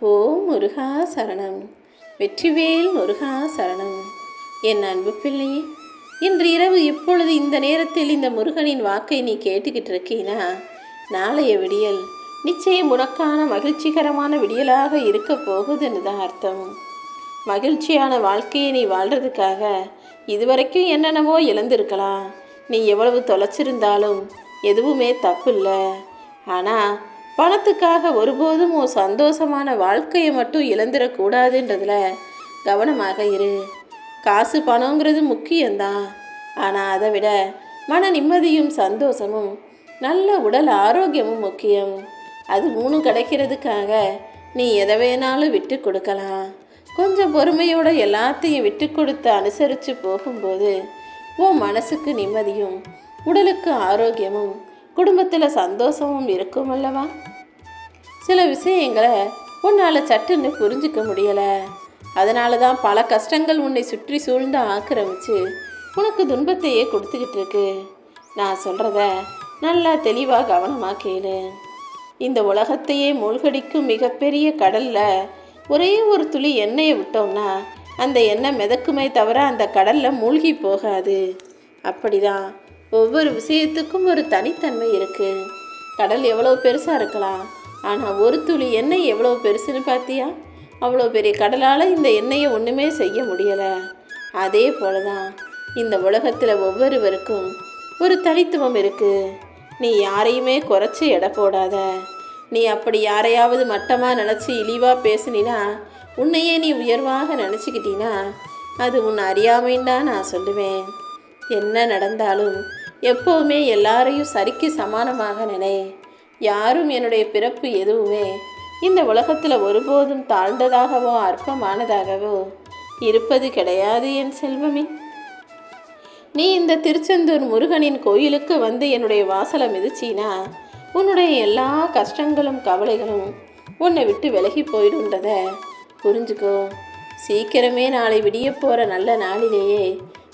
ஓம் முருகா சரணம். வெற்றிவேல் முருகா சரணம். என் அன்பு பிள்ளையே இன்று இரவு இப்பொழுது இந்த நேரத்தில் இந்த முருகனின் வாக்கை நீ கேட்டுக்கிட்டு இருக்கீனா? நாளைய விடியல் நிச்சயம் உனக்கான மகிழ்ச்சிகரமான விடியலாக இருக்க போகுதுன்னு தான் அர்த்தம். மகிழ்ச்சியான வாழ்க்கையை நீ வாழ்கிறதுக்காக இதுவரைக்கும் என்னென்னவோ இழந்திருக்கலாம். நீ எவ்வளவு தொலைச்சிருந்தாலும் எதுவுமே தப்பு இல்லை ஆனால் பணத்துக்காக ஒருபோதும் உன் சந்தோஷமான வாழ்க்கையை மட்டும் இழந்துடக்கூடாதுன்றதுல கவனமாக இரு. காசு பணங்கிறது முக்கியம்தான். ஆனால் அதை விட மன நிம்மதியும் சந்தோஷமும் நல்ல உடல் ஆரோக்கியமும் முக்கியம். அது மூணும் கிடைக்கிறதுக்காக நீ எதை வேணாலும் விட்டு கொடுக்கலாம். கொஞ்சம் பொறுமையோட எல்லாத்தையும் விட்டு கொடுத்து அனுசரித்து போகும்போது உன் மனசுக்கு நிம்மதியும் உடலுக்கு ஆரோக்கியமும் குடும்பத்தில் சந்தோஷமும் இருக்கும் அல்லவா? சில விஷயங்களை உன்னால் சட்டுன்னு புரிஞ்சுக்க முடியலை. அதனால தான் பல கஷ்டங்கள் உன்னை சுற்றி சூழ்ந்து ஆக்கிரமிச்சு உனக்கு துன்பத்தையே கொடுத்துக்கிட்டு இருக்கு. நான் சொல்கிறத நல்லா தெளிவாக கவனமாக கேளு. இந்த உலகத்தையே மூழ்கடிக்கும் மிகப்பெரிய கடலில் ஒரே ஒரு துளி எண்ணெயை விட்டோம்னா அந்த எண்ணெய் மிதக்குமே தவிர அந்த கடலில் மூழ்கி போகாது. அப்படிதான் ஒவ்வொரு விஷயத்துக்கும் ஒரு தனித்தன்மை இருக்குது கடல் எவ்வளோ பெருசாக இருக்கலாம். ஆனால் ஒரு துளி எண்ணெய் எவ்வளோ பெருசுன்னு பார்த்தியா? அவ்வளோ பெரிய கடலால் இந்த எண்ணெயை ஒன்றுமே செய்ய முடியலை. அதே போல தான் இந்த உலகத்தில் ஒவ்வொருவருக்கும் ஒரு தனித்துவம் இருக்குது நீ யாரையுமே குறைச்சி எடை போடாத. நீ அப்படி யாரையாவது மட்டமாக நினச்சி இழிவாக பேசுனினா உன்னையே நீ உயர்வாக நினச்சிக்கிட்டீனா அது உன் அறியாமைன்னு தான் நான் சொல்லுவேன். என்ன நடந்தாலும் எப்போவுமே எல்லாரையும் சரிக்கு சமானமாக நினை. யாரும் என்னுடைய பிறப்பு எதுவுமே இந்த உலகத்தில் ஒருபோதும் தாழ்ந்ததாகவோ அற்பமானதாகவோ இருப்பது கிடையாது என் செல்வமே. நீ இந்த திருச்செந்தூர் முருகனின் கோயிலுக்கு வந்து என்னுடைய வாசலை மிதிச்சினா உன்னுடைய எல்லா கஷ்டங்களும் கவலைகளும் உன்னை விட்டு விலகி போயிடுன்றத புரிஞ்சுக்கோ. சீக்கிரமே நாளை விடிய போகிற நல்ல நாளிலேயே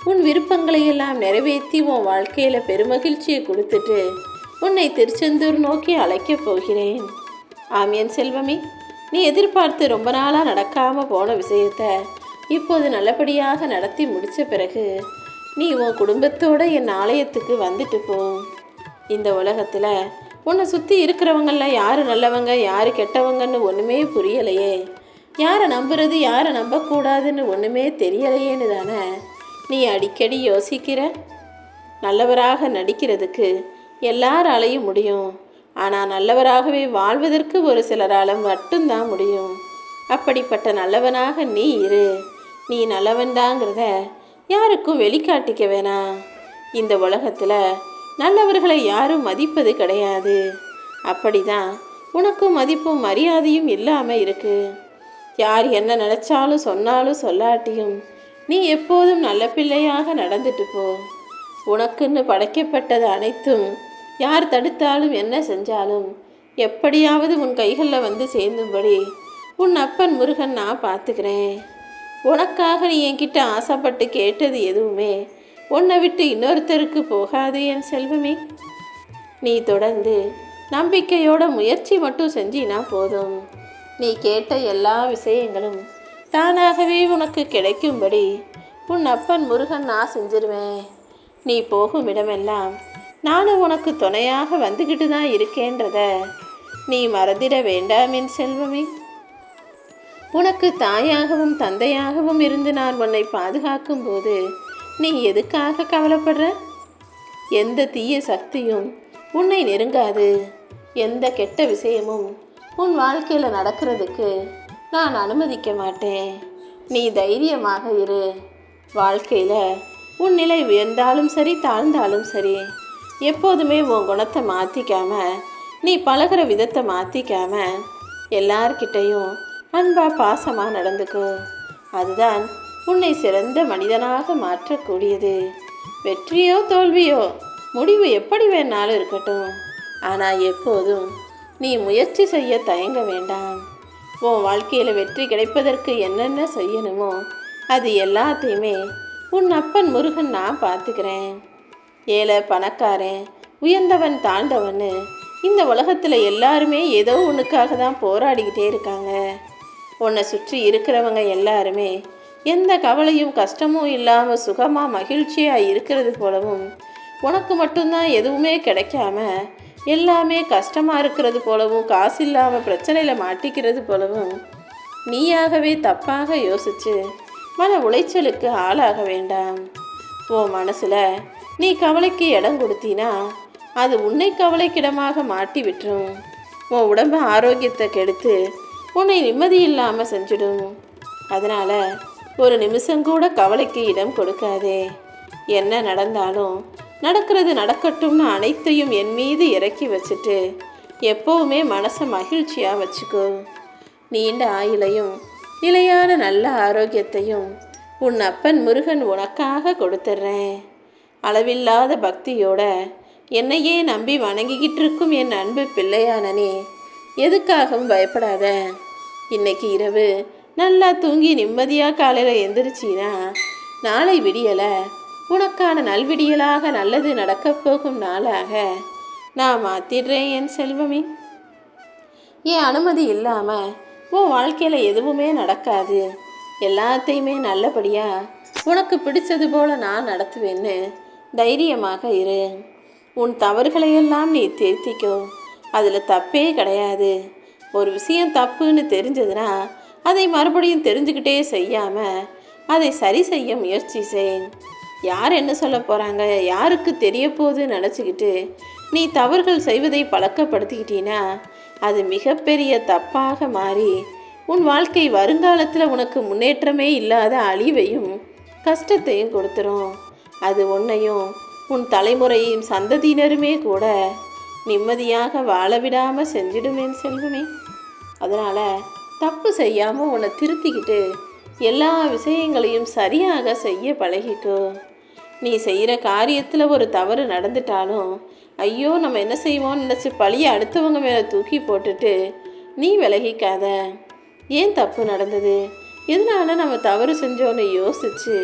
உன் விருப்பங்களை எல்லாம் நிறைவேற்றி உன் வாழ்க்கையில் பெருமகிழ்ச்சியை கொடுத்துட்டு உன்னை திருச்செந்தூர் நோக்கி அழைக்கப் போகிறேன். ஆம் என் செல்வமே நீ எதிர்பார்த்து ரொம்ப நாளாக நடக்காமல் போன விஷயத்த இப்போது நல்லபடியாக நடத்தி முடித்த பிறகு நீ உன் குடும்பத்தோடு என் ஆலயத்துக்கு வந்துட்டு போ. இந்த உலகத்தில் உன்னை சுற்றி இருக்கிறவங்கள யார் நல்லவங்க யார் கெட்டவங்கன்னு ஒன்றுமே புரியலையே. யாரை நம்புறது யாரை நம்பக்கூடாதுன்னு ஒன்றுமே தெரியலையேன்னு தானே நீ அடிக்கடி யோசிக்கிற? நல்லவராக நடிக்கிறதுக்கு எல்லாராலையும் முடியும். ஆனால் நல்லவராகவே வாழ்வதற்கு ஒரு சிலரால் மட்டும்தான் முடியும். அப்படிப்பட்ட நல்லவனாக நீ இரு. நீ நல்லவன்தாங்கிறத யாருக்கும் வெளிக்காட்டிக்க வேணாம் இந்த உலகத்தில் நல்லவர்களை யாரும் மதிப்பது கிடையாது. அப்படிதான் உனக்கும் மதிப்பும் மரியாதையும் இல்லாமல் இருக்கு. யார் என்ன நினச்சாலும் சொன்னாலும் சொல்லாட்டியும் நீ எப்போதும் நல்ல பிள்ளையாக நடந்துட்டு போ. உனக்குன்னு படைக்கப்பட்டது அனைத்தும் யார் தடுத்தாலும் என்ன செஞ்சாலும் எப்படியாவது உன் கைகளில் வந்து சேர்ந்தும்படி உன் அப்பன் முருகன் நான் பார்த்துக்கிறேன். உனக்காக நீ என்கிட்ட ஆசைப்பட்டு கேட்டது எதுவுமே உன்னை விட்டு இன்னொருத்தருக்கு போகாது என் செல்வமே. நீ தொடர்ந்து நம்பிக்கையோட முயற்சி மட்டும் செஞ்சினா போதும். நீ கேட்ட எல்லா விஷயங்களும் தானாகவே உனக்கு கிடைக்கும்படி. உன் அப்பன் முருகன் நான் செஞ்சிருவேன். நீ போகும் இடமெல்லாம் நானும் உனக்கு துணையாக வந்துக்கிட்டு தான் இருக்கேன்றத நீ மறந்திட வேண்டாம் என் செல்வமே. உனக்கு தாயாகவும் தந்தையாகவும் இருந்து நான் உன்னை பாதுகாக்கும் போது நீ எதுக்காக கவலைப்படுற? எந்த தீய சக்தியும் உன்னை நெருங்காது. எந்த கெட்ட விஷயமும் உன் வாழ்க்கையில் நடக்கிறதுக்கு நான் அனுமதிக்க மாட்டேன். நீ தைரியமாக இரு. வாழ்க்கையில் உன் நிலை உயர்ந்தாலும் சரி தாழ்ந்தாலும் சரி எப்போதுமே உன் குணத்தை மாற்றிக்காம நீ பழகிற விதத்தை மாற்றிக்காம எல்லார்கிட்டையும் அன்பாக பாசமாக நடந்துக்கோ. அதுதான் உன்னை சிறந்த மனிதனாக மாற்றக்கூடியது. வெற்றியோ தோல்வியோ முடிவு எப்படி வேணாலும் இருக்கட்டும். ஆனால் எப்போதும் நீ முயற்சி செய்ய தயங்க வேண்டாம். உன் வாழ்க்கையில் வெற்றி கிடைப்பதற்கு என்னென்ன செய்யணுமோ அது எல்லாத்தையுமே உன் அப்பன் முருகன் நான் பார்த்துக்கிறேன். ஏழை பணக்காரன் உயர்ந்தவன் தாண்டவன்னு இந்த உலகத்தில் எல்லாருமே ஏதோ ஒன்றுக்காக தான் போராடிக்கிட்டே இருக்காங்க. உன்னை சுற்றி இருக்கிறவங்க எல்லாருமே எந்த கவலையும் கஷ்டமும் இல்லாமல் சுகமாக மகிழ்ச்சியாக இருக்கிறது போலவும் உனக்கு மட்டும்தான் எதுவுமே கிடைக்காம எல்லாமே கஷ்டமாக இருக்கிறது போலவும் காசு இல்லாமல் பிரச்சனையில் மாட்டிக்கிறது போலவும். நீயாகவே தப்பாக யோசிச்சு மன உளைச்சலுக்கு ஆளாக வேண்டாம். உன் மனசில் நீ கவலைக்கு இடம் கொடுத்தினா அது உன்னை கவலைக்கிடமாக மாட்டி விட்டுரும் உன் உடம்பு ஆரோக்கியத்தை கெடுத்து உன்னை நிம்மதி இல்லாமல் செஞ்சிடும். அதனால் ஒரு நிமிஷம் கூட கவலைக்கு இடம் கொடுக்காதே. என்ன நடந்தாலும் நடக்கிறது நடக்கட்டும்னு அனைத்தையும் என் மீது இறக்கி வச்சுட்டு எப்போவுமே மனசை மகிழ்ச்சியாக வச்சுக்கோ. நீண்ட ஆயுளையும் நிலையான நல்ல ஆரோக்கியத்தையும் உன் அப்பன் முருகன் உனக்காக கொடுத்துட்றேன். அளவில்லாத பக்தியோட என்னையே நம்பி வணங்கிக்கிட்டு இருக்கும் என் அன்பு பிள்ளையானனே எதுக்காகவும் பயப்படாத. இன்னைக்கு இரவு நல்லா தூங்கி நிம்மதியாக காலையில் எந்திரிச்சினா நாளை விடியலை உனக்கான நல்விடியலாக நல்லது நடக்கப் போகும் நாளாக. நான் மாத்திடுறேன் என் செல்வமே. என் அனுமதி இல்லாமல் உன் வாழ்க்கையில் எதுவுமே நடக்காது. எல்லாத்தையுமே நல்லபடியாக உனக்கு பிடிச்சது போல நான் நடத்துவேன்னு தைரியமாக இரு. உன் தவறுகளையெல்லாம் நீ திருத்திக்கோ. அதில் தப்பே கிடையாது. ஒரு விஷயம் தப்புன்னு தெரிஞ்சதுன்னா அதை மறுபடியும் தெரிஞ்சுக்கிட்டே செய்யாமல் அதை சரி செய்ய முயற்சி செய். யார் என்ன சொல்ல போகிறாங்க யாருக்கு தெரிய போகுதுன்னு நினச்சிக்கிட்டு நீ தவறுகள் செய்வதை பழக்கப்படுத்திக்கிட்டீன்னா அது மிகப்பெரிய தப்பாக மாறி உன் வாழ்க்கை வருங்காலத்தில் உனக்கு முன்னேற்றமே இல்லாத அழிவையும் கஷ்டத்தையும் கொடுத்துரும். அது உன்னையும் உன் தலைமுறையும் சந்ததியினருமே கூட நிம்மதியாக வாழ விடாமல் செஞ்சிடுமேன் செல்வமே. அதனால் தப்பு செய்யாமல் உன்னை திருத்திக்கிட்டு எல்லா விஷயங்களையும் சரியாக செய்ய பழகிக்கோ. நீ செய்கிற காரியத்தில் ஒரு தவறு நடந்துட்டாலும் ஐயோ நம்ம என்ன செய்வோம்னு நினச்சி பழியை அடுத்தவங்க மேலே தூக்கி போட்டுட்டு நீ விலகிக்காத. ஏன் தப்பு நடந்தது? எதனால நம்ம தவறு செஞ்சோன்னு யோசிச்சு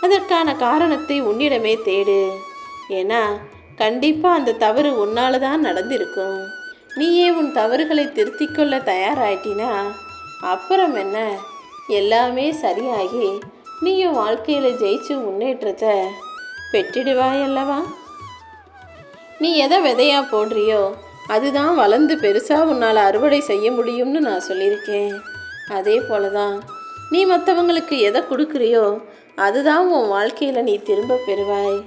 அதற்கான காரணத்தை உன்னிடமே தேடு. ஏன்னா கண்டிப்பாக அந்த தவறு உன்னால தான் நடந்திருக்கும். நீயே உன் தவறுகளை திருத்திக்கொள்ள தயாராயிட்டினா அப்புறம் என்ன? எல்லாமே சரியாகி நீயும் வாழ்க்கையில் ஜெயிச்சு முன்னேற்றத்தை பெற்றிடுவாயல்லவா? நீ எதை விதையா போடுறியோ அதுதான் வளர்ந்து பெருசாக உன்னால் அறுவடை செய்ய முடியும்னு நான் சொல்லியிருக்கேன். அதே போல தான் நீ மற்றவங்களுக்கு எதை கொடுக்குறியோ அதுதான் உன் வாழ்க்கையில் நீ திரும்ப பெறுவாய்.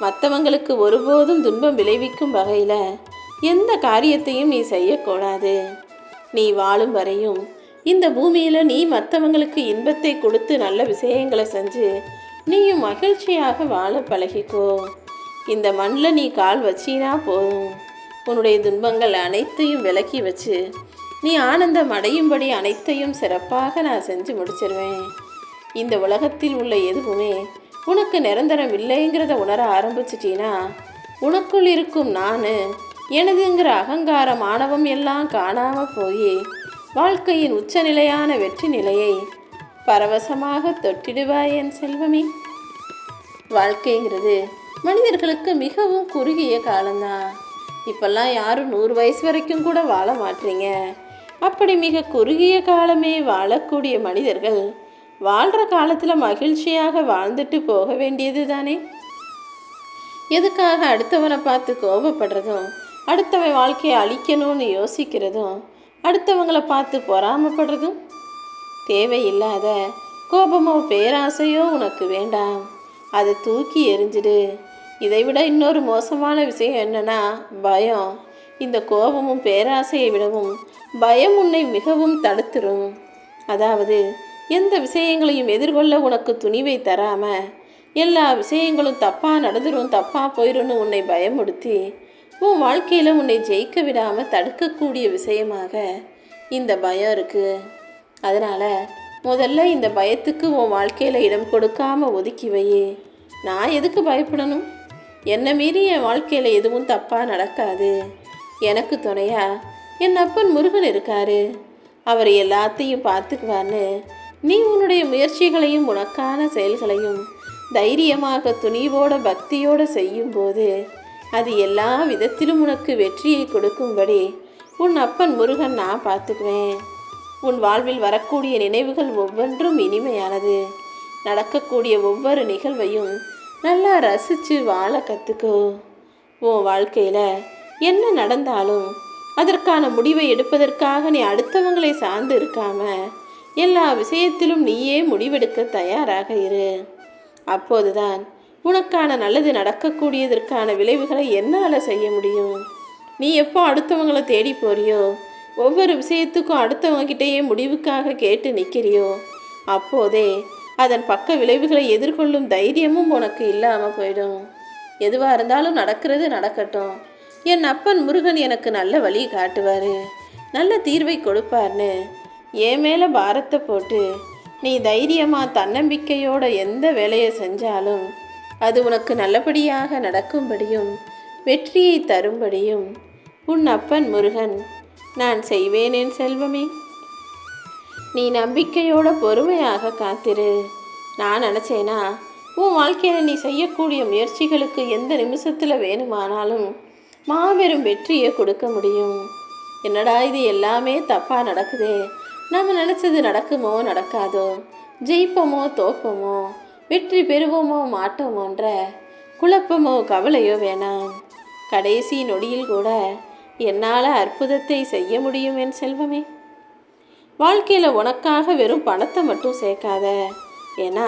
மற்றவங்களுக்கு ஒருபோதும் துன்பம் விளைவிக்கும் வகையில் எந்த காரியத்தையும் நீ செய்யக்கூடாது. நீ வாழும் வரையும் இந்த பூமியில் நீ மற்றவங்களுக்கு இன்பத்தை கொடுத்து நல்ல விஷயங்களை செஞ்சு நீயும் மகிழ்ச்சியாக வாழ பழகிக்கோ. இந்த மண்ணில் நீ கால் வச்சினா போதும். உன்னுடைய துன்பங்கள் அனைத்தையும் விலக்கி வச்சு நீ ஆனந்தம் அடையும்படி அனைத்தையும் சிறப்பாக நான் செஞ்சு முடிச்சிருவேன். இந்த உலகத்தில் உள்ள எதுவுமே உனக்கு நிரந்தரம் இல்லைங்கிறத உணர ஆரம்பிச்சிட்டீனா உனக்குள் இருக்கும் நான் எனதுங்கிற அகங்காரம் ஆணவம் எல்லாம் காணாமல் போய் வாழ்க்கையின் உச்சநிலையான வெற்றி நிலையை பரவசமாக தொட்டிடுவாய் என் செல்வமே. வாழ்க்கைங்கிறது மனிதர்களுக்கு மிகவும் குறுகிய காலம்தான். இப்பெல்லாம் யாரும் நூறு வயசு வரைக்கும் கூட வாழ மாட்டீங்க. அப்படி மிக குறுகிய காலமே வாழக்கூடிய மனிதர்கள் வாழ்கிற காலத்தில் மகிழ்ச்சியாக வாழ்ந்துட்டு போக வேண்டியது தானே எதுக்காக அடுத்தவனை பார்த்து கோபப்படுறதும் அடுத்தவன் வாழ்க்கையை அழிக்கணும்னு யோசிக்கிறதும் அடுத்தவங்களை பார்த்து பொறாமப்படுறதும்? தேவையில்லாத கோபமோ பேராசையோ உனக்கு வேண்டாம். அதை தூக்கி எறிஞ்சிடு. இதை விட இன்னொரு மோசமான விஷயம் என்னன்னா பயம். இந்த கோபமும் பேராசையை விடவும் பயம் உன்னை மிகவும் தடுத்துரும். அதாவது எந்த விஷயங்களையும் எதிர்கொள்ள உனக்கு துணிவை தராம எல்லா விஷயங்களும் தப்பாக நடந்துரும் தப்பாக போயிடும்னு உன்னை பயமுடுத்தி உன் வாழ்க்கையில் உன்னை ஜெயிக்க விடாமல் தடுக்கக்கூடிய விஷயமாக இந்த பயம் இருக்குது அதனால் முதல்ல இந்த பயத்துக்கு உன் வாழ்க்கையில் இடம் கொடுக்காமல் ஒதுக்கி வையே. நான் எதுக்கு பயப்படணும்? என்னை மீறி என் வாழ்க்கையில் எதுவும் தப்பாக நடக்காது. எனக்கு துணையா? என் அப்பன் முருகன் இருக்காரு. அவர் எல்லாத்தையும் பார்த்துக்குவார்னு நீ உன்னுடைய முயற்சிகளையும் உனக்கான செயல்களையும் தைரியமாக துணிவோட பக்தியோடு செய்யும்போது அது எல்லா விதத்திலும் உனக்கு வெற்றியை கொடுக்கும்படி உன் அப்பன் முருகன் நான் பார்த்துக்குவேன். உன் வாழ்வில் வரக்கூடிய நினைவுகள் ஒவ்வொன்றும் இனிமையானது. நடக்கக்கூடிய ஒவ்வொரு நிகழ்வையும் நல்லா ரசித்து வாழ கற்றுக்கோ உன் வாழ்க்கையில் என்ன நடந்தாலும் அதற்கான முடிவை எடுப்பதற்காக நீ அடுத்தவங்களை சார்ந்து இருக்காம எல்லா விஷயத்திலும் நீயே முடிவெடுக்க தயாராக இரு. அப்போதுதான் உனக்கான நல்லது நடக்கக்கூடியதற்கான விளைவுகளை என்னால் செய்ய முடியும். நீ எப்போ அடுத்தவங்களை தேடி போறியோ ஒவ்வொரு விஷயத்துக்கும் அடுத்தவங்ககிட்டயே முடிவுக்காக கேட்டு நிற்கிறியோ அப்போதே அதன் பக்க விளைவுகளை எதிர்கொள்ளும் தைரியமும் உனக்கு இல்லாமல் போயிடும். எதுவாக இருந்தாலும் நடக்கிறது நடக்கட்டும். என் அப்பன் முருகன் எனக்கு நல்ல வழி காட்டுவார். நல்ல தீர்வை கொடுப்பார்னு. என் மேலே பாரத்தை போட்டு நீ தைரியமாக தன்னம்பிக்கையோட எந்த வேலையை செஞ்சாலும் அது உனக்கு நல்லபடியாக நடக்கும்படியும் வெற்றியை தரும்படியும் உன் அப்பன் முருகன் நான் செய்வேன் என் செல்வமே. நீ நம்பிக்கையோட பொறுமையாக காத்திரு. நான் நினச்சேனா உன் வாழ்க்கையில் நீ செய்யக்கூடிய முயற்சிகளுக்கு எந்த நிமிஷத்தில் வேணுமானாலும் மாபெரும் வெற்றியை கொடுக்க முடியும். என்னடா இது எல்லாமே தப்பாக நடக்குதே? நம்ம நினச்சது நடக்குமோ நடக்காதோ? ஜெயிப்போமோ தோப்போமோ? வெற்றி பெறுவோமோ மாட்டோமோன்ற குழப்பமோ கவலையோ வேணாம். கடைசி நொடியில் கூட என்னால் அற்புதத்தை செய்ய முடியும் என் செல்வமே. வாழ்க்கையில் உனக்காக வெறும் பணத்தை மட்டும் சேர்க்காத. ஏன்னா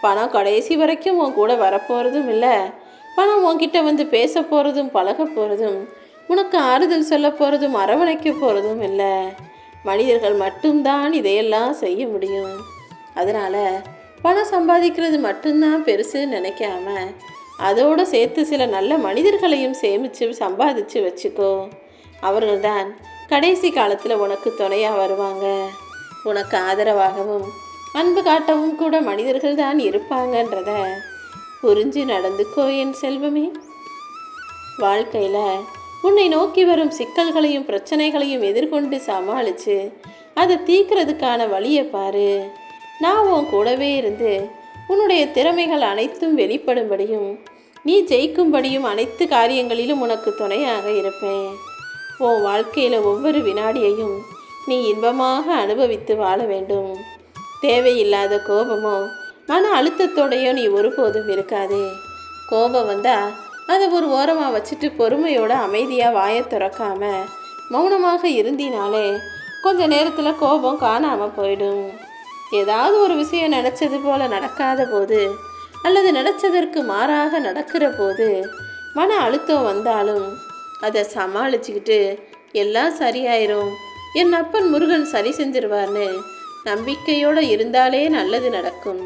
பணம் கடைசி வரைக்கும் உன் கூட வரப்போகிறதும் இல்லை. பணம் உன்கிட்ட வந்து பேச போகிறதும் பழக போகிறதும் உனக்கு ஆறுதல் சொல்ல போகிறதும் அரவணைக்க போகிறதும் இல்லை. மனிதர்கள் மட்டும்தான் இதையெல்லாம் செய்ய முடியும். அதனால் பணம் சம்பாதிக்கிறது மட்டும்தான் பெருசுன்னு நினைக்காம அதோடு சேர்த்து சில நல்ல மனிதர்களையும் சேமித்து சம்பாதிச்சு வச்சுக்கோ. அவர்கள்தான் கடைசி காலத்தில் உனக்கு துணையாக வருவாங்க. உனக்கு ஆதரவாகவும் அன்பு காட்டவும் கூட மனிதர்கள் தான் இருப்பாங்கன்றத புரிஞ்சு நடந்துக்கோ என் செல்வமே. வாழ்க்கையில் உன்னை நோக்கி வரும் சிக்கல்களையும் பிரச்சனைகளையும் எதிர்கொண்டு சமாளித்து அதை தீக்கிறதுக்கான வழியை பாரு. நான் உன் கூடவே இருந்து உன்னுடைய திறமைகள் அனைத்தும் வெளிப்படும்படியும் நீ ஜெயிக்கும்படியும் அனைத்து காரியங்களிலும் உனக்கு துணையாக இருப்பேன். உன் வாழ்க்கையில் ஒவ்வொரு வினாடியையும் நீ இன்பமாக அனுபவித்து வாழ வேண்டும். தேவையில்லாத கோபமோ மன அழுத்தத்தோடையோ நீ ஒருபோதும் இருக்காதே. கோபம் வந்தால் அதை ஒரு ஓரமாக வச்சுட்டு பொறுமையோட அமைதியாக வாயை திறக்காம மௌனமாக இருந்தினாலே கொஞ்ச நேரத்தில் கோபம் காணாமல் போயிடும். ஏதாவது ஒரு விஷயம் நினச்சது போல் நடக்காத போது அல்லது நினச்சதற்கு மாறாக நடக்கிற போது மன அழுத்தம் வந்தாலும் அதை சமாளிச்சுக்கிட்டு எல்லாம் சரியாயிரும். என் அப்பன் முருகன் சரி செஞ்சிருவார்னு நம்பிக்கையோடு இருந்தாலே நல்லது நடக்கும்.